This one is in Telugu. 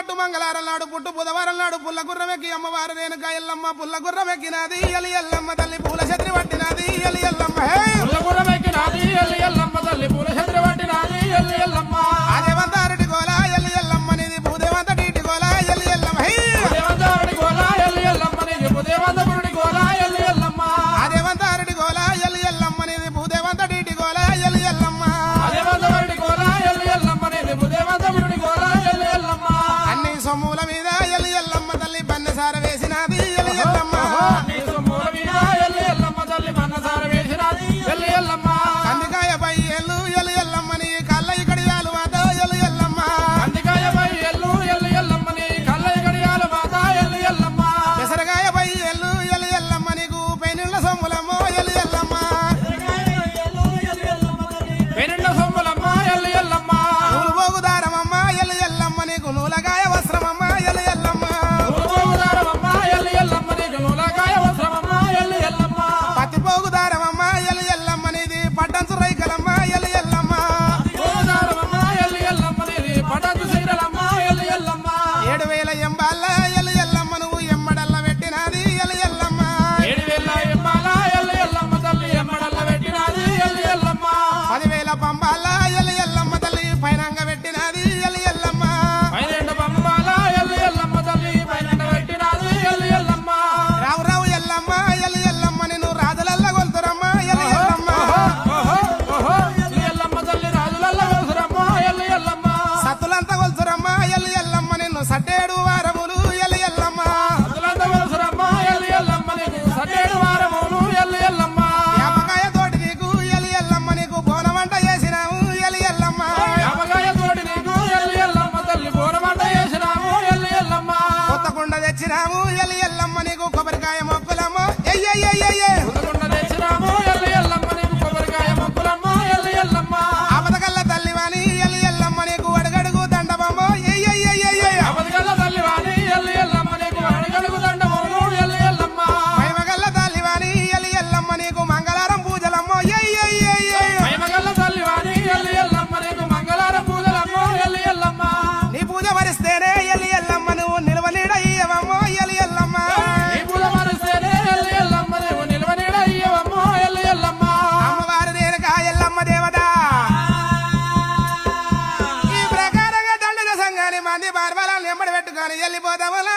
పట్టు మంగళారం నాడు పుట్టు బుధవారం నాడు పుల్ల గుర్రమెక్కి అమ్మవారు రేణుక ఎల్లమ్మ పుల్ల గుర్రమెక్కినది ఎల్ ఎల్లమ్మ తల్లి పూల చత్రి పట్టినాది ఎలి ఎల్లమ్మ హే! పుల్ల గుర్రమెక్కినది ఎలి ఎల్లమ్మ బొమ్మల మొక్కలమ్మ నీకు కొబ్బరికాయ మొక్కలమ్మ ఎయ్యయ్యయ్యయ్య వెళ్ళిపోదామలా